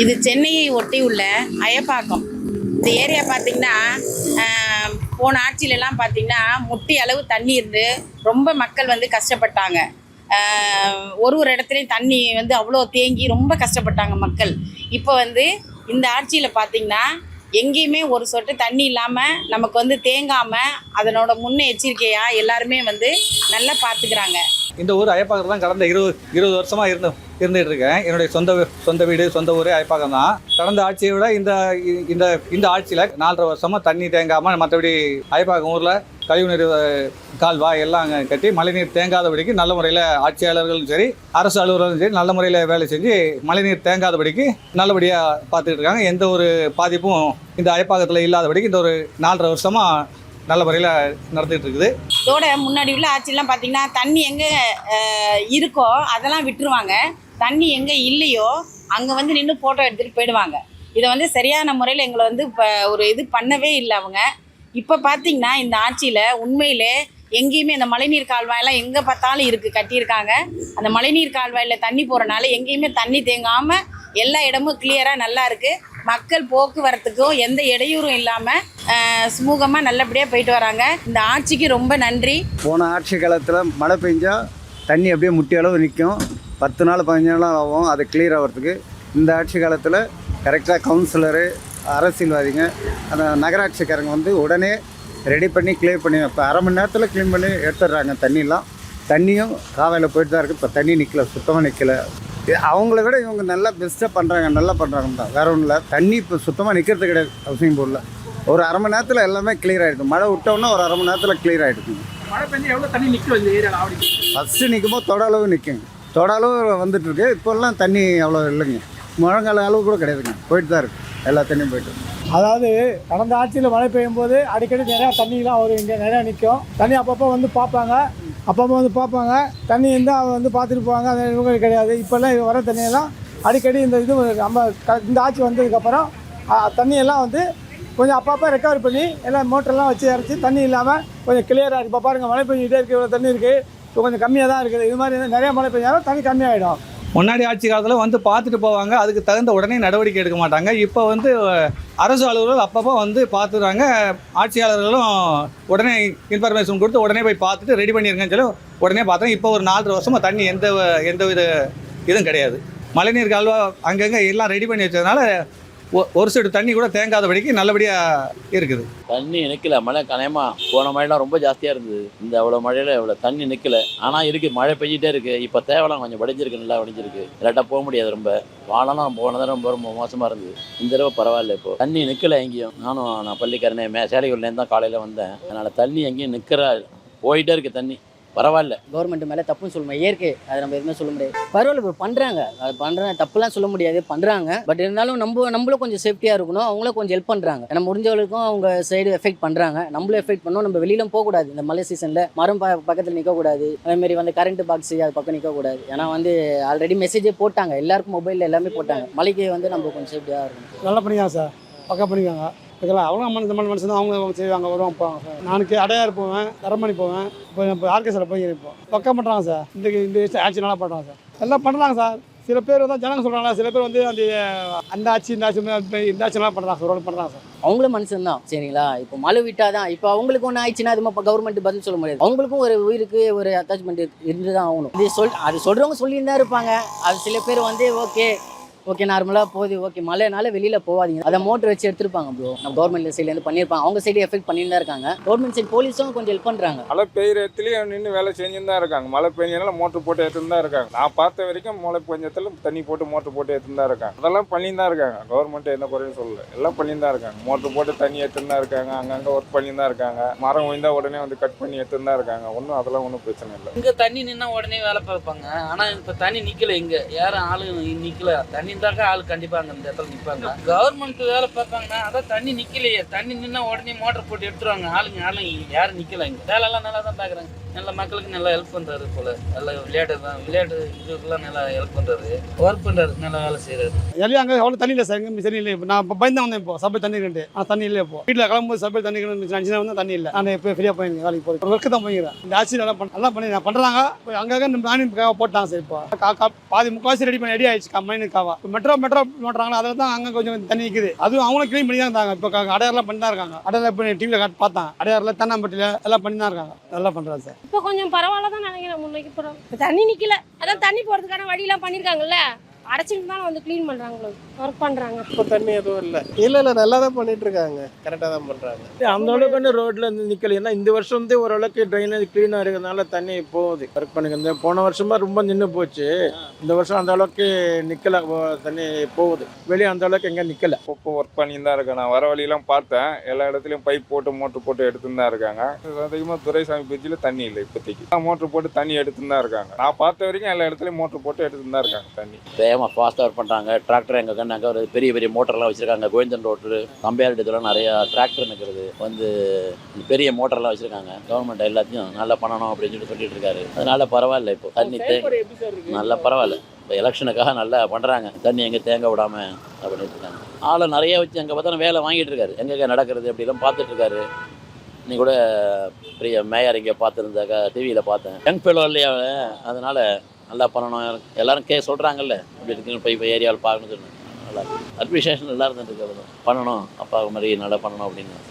இது சென்னையை ஒட்டி உள்ள அயப்பாக்கம். இந்த ஏரியா பார்த்தீங்கன்னா போன ஆட்சியிலலாம் பார்த்தீங்கன்னா முட்டி அளவு தண்ணி இருந்து ரொம்ப மக்கள் வந்து கஷ்டப்பட்டாங்க. ஒரு ஒரு இடத்துலையும் தண்ணி வந்து அவ்வளோ தேங்கி ரொம்ப கஷ்டப்பட்டாங்க மக்கள். இப்போ வந்து இந்த ஆட்சியில் பார்த்தீங்கன்னா எங்கேயுமே ஒரு சொட்டு தண்ணி இல்லாமல் நமக்கு வந்து தேங்காமல் அதனோட முன்னெச்சரிக்கையாக எல்லாருமே வந்து நல்லா பார்த்துக்கிறாங்க இந்த ஊர் அயப்பாக்கம் தான் கடந்த இருபது இருபது வருஷமாக இருந்தோம். இருந்துகிட்டு இருக்கேன் என்னுடைய சொந்த வீ- சொந்த வீடு சொந்த ஊர் அயப்பாக்கம் தான். கடந்த ஆட்சியை விட இந்த இந்த இந்த ஆட்சியில் நாலரை வருஷமாக தண்ணி தேங்காமல் மற்றபடி அயப்பாக்கம் ஊரில் கழிவுநீர் கால்வாய் எல்லாம் அங்கே கட்டி மழைநீர் தேங்காதபடிக்கு நல்ல முறையில் ஆட்சியாளர்களும் சரி அரசு அலுவலர்களும் சரி நல்ல முறையில் வேலை செஞ்சு மழைநீர் தேங்காதபடிக்கு நல்லபடியாக பார்த்துட்டு இருக்காங்க எந்த ஒரு பாதிப்பும் இந்த அயப்பாக்கத்தில் இல்லாதபடிக்கு இந்த ஒரு நாலரை வருஷமாக நல்ல முறையில் நடந்துகிட்டு இருக்குது இதோட முன்னாடி உள்ள ஆட்சிலாம் பார்த்தீங்கன்னா தண்ணி எங்கே இருக்கோ அதெல்லாம் விட்டுருவாங்க. தண்ணி எங்கே இல்லையோ அங்கே வந்து நின்று ஃபோட்டோ எடுத்துகிட்டு போயிடுவாங்க. இதை வந்து சரியான முறையில் எங்களை வந்து இப்போ ஒரு இது பண்ணவே இல்லை அவங்க. இப்போ பார்த்தீங்கன்னா இந்த ஆட்சியில் உண்மையிலே எங்கேயுமே இந்த மழைநீர் கால்வாயெல்லாம் எங்கே பார்த்தாலும் இருக்குது கட்டியிருக்காங்க. அந்த மழைநீர் கால்வாயில் தண்ணி போகிறனால எங்கேயுமே தண்ணி தேங்காமல் எல்லா இடமும் கிளியராக நல்லா இருக்குது மக்கள் போக்குவரத்துக்கும் எந்த இடையூறும் இல்லாமல் சுமூகமாக நல்லபடியாக போயிட்டு வராங்க. இந்த ஆட்சிக்கு ரொம்ப நன்றி. போன ஆட்சி காலத்தில் மழை பெஞ்சால் தண்ணி அப்படியே முட்டி அளவு நிற்கும் பத்து நாள் பதினஞ்சு நாள் ஆகும். அது கிளியர் ஆகிறதுக்கு இந்த ஆட்சி காலத்தில் கரெக்டாக கவுன்சிலரு அரசியல்வாதிங்க அந்த நகராட்சிக்காரங்க வந்து உடனே ரெடி பண்ணி கிளியர் பண்ணி இப்போ அரை மணி நேரத்தில் க்ளீன் பண்ணி எடுத்துடுறாங்க. தண்ணிலாம் தண்ணியும் காவையில் போயிட்டு தான் இருக்குது இப்போ தண்ணி நிற்கல சுத்தமாக நிற்கல அவங்கள விட இவங்க நல்லா பெஸ்ட்டாக பண்ணுறாங்க நல்லா பண்ணுறாங்க தான். வேற ஒன்றும் இல்லை தண்ணி இப்போ சுத்தமாக நிற்கிறது கிடையாது ஹவுசிங் போர்டில் ஒரு அரை மணி நேரத்தில் எல்லாமே கிளியர் ஆகிடுது மழை விட்டோன்னா ஒரு அரை மணி நேரத்தில் கிளியர் ஆகிடுது மழை பெஞ்சு எவ்வளோ தண்ணி நிற்கும் இந்த ஏரியாவில் ஆவடி ஃபஸ்ட்டு நிற்கும் போது தொட அளவு நிற்குங்க தொட அளவு வந்துட்டு இப்போல்லாம் தண்ணி அவ்வளோ இல்லைங்க. முழங்கால அளவு கூட கிடையாதுங்க. போயிட்டு தான் இருக்குது எல்லா தண்ணியும் போயிட்டு அதாவது கடந்த ஆட்சியில் மழை பெய்யும் போது அடிக்கடி நிறையா தண்ணிலாம் வரும் இங்கே நிறையா நிற்கும் தண்ணி அப்பப்போ வந்து பார்ப்பாங்க. அப்பப்போ வந்து பார்ப்பாங்க. தண்ணி இருந்தால் அவங்க வந்து பார்த்துட்டு போவாங்க. அது இவங்க கிடையாது. இப்போல்லாம் இது வர தண்ணியெல்லாம் அடிக்கடி இந்த இது நம்ம க- இந்த ஆட்சி வந்ததுக்கப்புறம் தண்ணியெல்லாம் வந்து கொஞ்சம் அப்பப்போ ரெக்கவர் பண்ணி எல்லாம் மோட்டர்லாம் வச்சு இறச்சி தண்ணி இல்லாமல் கொஞ்சம் கிளியராக இருக்குது இப்போ பாருங்கள் மழை பெஞ்சிக்கிட்டே இருக்குது இவ்வளோ தண்ணி இருக்குது இப்போ கொஞ்சம் கம்மியாக தான் இருக்குது. இது மாதிரி வந்து நிறைய மழை பெஞ்சாலும் தண்ணி கம்மியாகிடும் முன்னாடி ஆட்சி காலத்தில் வந்து பார்த்துட்டு போவாங்க. அதுக்கு தகுந்த உடனே நடவடிக்கை எடுக்க மாட்டாங்க. இப்போ வந்து அரசு அலுவலர்கள் அப்பப்போ வந்து பார்த்துறாங்க ஆட்சியாளர்களும் உடனே இன்ஃபர்மேஷன் கொடுத்து உடனே போய் பார்த்துட்டு ரெடி பண்ணியிருக்கேன்னு சொல்லி உடனே பார்த்தோம் இப்போ ஒரு நாலரை வருஷமாக தண்ணி எந்த எந்த வித இதுவும் கிடையாது. மழைநீர் கால்வா அங்கங்கே எல்லாம் ரெடி பண்ணி வச்சதுனால ஒரு சைடு தண்ணி கூட தேங்காதபடிக்கு நல்லபடியாக இருக்குது. தண்ணி நிற்கல மழை கனயமா போன மழைலாம் ரொம்ப ஜாஸ்தியாக இருந்தது. இந்த அவ்வளோ மழையில் இவ்வளோ தண்ணி நிற்கல ஆனால் இருக்குது மழை பெஞ்சிட்டே இருக்குது இப்போ தேவலாம் கொஞ்சம் வடிஞ்சிருக்கு நல்லா வடிஞ்சிருக்கு. இல்லாட்டா போக முடியாது ரொம்ப. வாழலாம் போன தடவை ரொம்ப ரொம்ப மோசமாக இருந்தது. இந்த தடவை பரவாயில்ல இப்போ. தண்ணி நிற்கல எங்கேயும். நானும் நான் பள்ளிக்காரனே மே சேலையூர்லேருந்து தான் காலையில் வந்தேன். அதனால் தண்ணி எங்கேயும் நிற்கிற போயிட்டே இருக்குது தண்ணி. பரவாயில்ல. கவர்மெண்ட் மேலே தப்புன்னு சொல்ல முடியாது இயற்கை. அதை நம்ம எதுவுமே சொல்ல முடியாது. பரவாயில்ல இப்போ பண்ணுறாங்க அது பண்ணுறாங்க தப்புலாம் சொல்ல முடியாது பண்ணுறாங்க பட் இருந்தாலும் நம்ம நம்மளும் கொஞ்சம் சேஃப்டியாக இருக்கணும். அவங்களும் கொஞ்சம் ஹெல்ப் பண்ணுறாங்க நம்ம முடிஞ்சவங்களுக்கும் அவங்க சைடு எஃபெக்ட் பண்ணுறாங்க நம்மளும் எஃபெக்ட் பண்ணோம் நம்ம வெளியிலும் போகக்கூடாது. இந்த மழை சீசனில் மரம் ப பக்கத்தில் நிற்கக்கூடாது அதேமாரி வந்து கரண்ட் பாக்ஸ் அது பக்கம் நிற்கக்கூடாது ஏன்னா வந்து ஆல்ரெடி மெசேஜே போட்டாங்க. எல்லாருக்கும் மொபைலில் எல்லாமே போட்டாங்க. மழைக்கு வந்து நம்ம கொஞ்சம் சேஃப்டியாக இருக்கணும். நல்லா பண்ணிக்காங்க சார் பக்கா பண்ணிக்காங்க இதெல்லாம் அவங்க மனசு இந்த மனுஷன் தான் அவங்க செய்வாங்க வருவாங்க போவாங்க சார். நானுக்கு அடையாறு போவேன் தரமணி போவேன் இப்போ இப்போ ஆர்கேஸில் போய் இருப்போம் பக்கம் பண்ணுறாங்க சார். இந்த இந்த ஆட்சி நல்லா பண்ணுறாங்க சார். எல்லாம் பண்ணுறாங்க சார். சில பேர் வந்து ஜனங்க சொல்கிறாங்க சில பேர் வந்து அந்த அந்த ஆட்சி இந்த ஆட்சி இந்த ஆட்சி நல்லா பண்ணுறாங்க சார். பண்ணுறாங்க சார். அவங்களும் மனுஷன் தான் சரிங்களா? இப்போ மழை விட்டாதான் இப்போ அவங்களுக்கு ஒன்று ஆயிடுச்சுன்னா அது கவர்மெண்ட் பதில் சொல்ல முடியாது. அவங்களுக்கும் ஒரு உயிருக்கு ஒரு அட்டாச்மெண்ட் இருந்து தான் ஆகணும். இது சொல் அது சொல்கிறவங்க சொல்லியிருந்தா இருப்பாங்க. அது சில பேர் வந்து ஓகே ஓகே நார்மலாக போகுது. ஓகே மழைனால வெளியில் போகாதீங்க. அதை மோட்டர் வச்சு எடுத்திருப்பாங்க ப்ரோ நம்ம கவர்மெண்ட் சைட்லேருந்து பண்ணியிருப்பாங்க அவங்க சைடு எஃபெக்ட் பண்ணிட்டு தான் இருக்காங்க. கவர்மெண்ட் சைடு போலீஸும் கொஞ்சம் ஹெல்ப் பண்ணுறாங்க மழை பெய்யுற இடத்துலயும் நின்று வேலை செஞ்சுன்னு தான் இருக்காங்க. மழை பெஞ்சனால மோட்டர் போட்டு எடுத்துன்னு தான் இருக்காங்க. நான் பார்த்த வரைக்கும் மழை பெஞ்சத்துல தண்ணி போட்டு மோட்டர் போட்டு எடுத்துன்னு தான் இருக்காங்க. அதெல்லாம் பண்ணின்னு தான் இருக்காங்க. கவர்மெண்ட் எந்த குறையும் சொல்லல. எல்லாம் பண்ணின்னு தான் இருக்காங்க. மோட்டர் போட்டு தண்ணி எடுத்துன்னு தான் இருக்காங்க. அங்கங்கே ஒர்க் பண்ணி தான் இருக்காங்க. மரம் விழுந்தா உடனே வந்து கட் பண்ணி எடுத்துன்னு தான் இருக்காங்க. ஒன்றும் அதெல்லாம் ஒன்றும் பிரச்சனை இல்லை. இங்கே தண்ணி நின்னா உடனே வேலை பார்ப்பாங்க. ஆனால் இப்போ தண்ணி நிற்கல இங்கே. யாரும் ஆளு நிற்கல தண்ணி நின்றாக்கா ஆள் கண்டிப்பாக அங்கே இந்த இடத்துல நிற்பாங்க கவர்மெண்ட் வேலை பார்த்தாங்கன்னா அதான் தண்ணி நிற்கலையே தண்ணி நின்னா உடனே மோட்டர் போட்டு எடுத்துருவாங்க. ஆளுங்க ஆளுங்க யாரும் நிற்கல இங்கே. வேலைலாம் நல்லா தான் பார்க்குறாங்க. நல்ல மக்களுக்கு நல்லா ஹெல்ப் பண்ணுறாரு போல. நல்லா விளையாட்டு தான். விளையாட்டு இதுக்கெல்லாம் நல்லா ஹெல்ப் பண்ணுறாரு ஒர்க் பண்ணுறாரு நல்லா வேலை செய்கிறாரு எல்லாம் அங்கே அவ்வளோ தண்ணி இல்லை சார் எங்கே தண்ணி இல்லை. இப்போ நான் இப்போ பயந்து வந்தேன் இப்போ. சபை தண்ணி கண்டு ஆனால் தண்ணி இல்லை இப்போ. வீட்டில் கிளம்பும்போது சபை தண்ணி கண்டு அஞ்சு நேரம் தண்ணி இல்லை. நான் இப்போ ஃப்ரீயாக போயிருக்கேன் வேலைக்கு போய் ஒர்க்கு தான் போயிருக்கேன் இந்த ஆட்சி நல்லா பண்ண நல்லா பண்ணி நான் பண்ணுறாங்க அங்கே அங்கங்கே நம்ம நானும் காவா போட்டாங்க சார் இப்போ. கா பாதி முக்கால்வாசி ரெடி பண்ணி ரெடி ஆயிடுச்சு. மைனு இப்போ மெட்ரோ மெட்ரோ மாட்டுறாங்களா அதில் தான் அங்கே கொஞ்சம் தண்ணி நிற்குது அதுவும் அவங்களும் க்ளீன் பண்ணி தான் இருந்தாங்க. இப்போ அடையாறுலாம் பண்ணி தான் இருக்காங்க. அடையாறு இப்போ டிவியில் காட்டு பார்த்தேன். அடையாறுல தென்னாம்பட்டியில் எல்லாம் பண்ணி தான் இருக்காங்க. நல்லா பண்ணுறாங்க சார். இப்போ கொஞ்சம் பரவாயில்ல தான் நினைக்கிறேன் முன்னைக்கு போகிறோம் இப்போ தண்ணி நிற்கல அதான் தண்ணி போகிறதுக்கான வழியெல்லாம் பண்ணியிருக்காங்கல்ல அடைச்சிட்டு தான் வந்து க்ளீன் பண்ணுறாங்களோ ஒர்க் பண்ணுறாங்க இப்போ தண்ணி எதுவும் இல்லை. இல்லை இல்லை நல்லா தான் பண்ணிட்டு இருக்காங்க கரெக்டாக தான் பண்ணுறாங்க அந்த அளவுக்கு வந்து ரோட்ல இருந்து நிக்கல ஏன்னா இந்த வருஷம் வந்து ஓரளவுக்கு ட்ரைனேஜ் க்ளீனாக இருக்கிறதுனால தண்ணி போகுது. ஒர்க் பண்ணுங்க இந்த போன வருஷமா ரொம்ப நின்று போச்சு. இந்த வருஷம் அந்த அளவுக்கு நிக்கல. ஓ- தண்ணி போகுது. வெளியே அந்த அளவுக்கு எங்கே நிக்கல. இப்போ ஒர்க் பண்ணிட்டு தான் இருக்கேன் நான் வர வழியெல்லாம் பார்த்தேன். எல்லா இடத்துலையும் பைப் போட்டு மோட்டர் போட்டு எடுத்துன்னு தான் இருக்காங்க. அதிகமாக துரைசாமி பிரிட்ஜில் தண்ணி இல்லை இப்போதைக்கு. மோட்டர் போட்டு தண்ணி எடுத்துன்னு தான் இருக்காங்க. நான் பார்த்த வரைக்கும் எல்லா இடத்துலையும் மோட்டர் போட்டு எடுத்துன்னு தான் இருக்காங்க தண்ணி. வேகமாக ஃபாஸ்ட்டாக ஒர்க் பண்ணுறாங்க டிராக்டர் எங்கே கண்ணு அங்கே ஒரு பெரிய பெரிய மோட்டர்லாம் வச்சுருக்காங்க. கோவிந்தன் ரோட்டு கம்பேர் இதெல்லாம் நிறையா டிராக்டர் நிற்கிறது வந்து பெரிய மோட்டர்லாம் வச்சுருக்காங்க. கவர்மெண்ட் எல்லாத்தையும் நல்லா பண்ணணும் அப்படின்னு சொல்லி சொல்லிட்டு இருக்காரு. அதனால பரவாயில்ல இப்போ. தண்ணி நல்லா பரவாயில்ல. இப்போ எலெக்ஷனுக்காக நல்லா பண்ணுறாங்க தண்ணி எங்கே தேங்க விடாம பண்ணிட்டு இருக்காங்க ஆளை நிறைய வச்சு எங்கே பார்த்தாலும் வேலை வாங்கிட்டு இருக்காரு. எங்கெங்க நடக்கிறது அப்படிலாம் பார்த்துட்டு இருக்காரு. நீ கூட பெரிய மேயர் இங்கே பார்த்துருந்தாக்கா டிவியில் பார்த்தேன். யங் ஃபெலோ இல்லையா. அதனால நல்லா பண்ணணும். எல்லாரும் கே சொல்கிறாங்கல்ல இப்படி இருக்குன்னு போய் இப்போ ஏரியாவில் பார்க்கணும்னு சொன்னேன் நல்லா அட்மினிஸ்ட்ரேஷன் நல்லா இருந்துட்டு இருக்கிறது பண்ணணும். அப்பா மாதிரி நல்லா பண்ணணும் அப்படின்னு.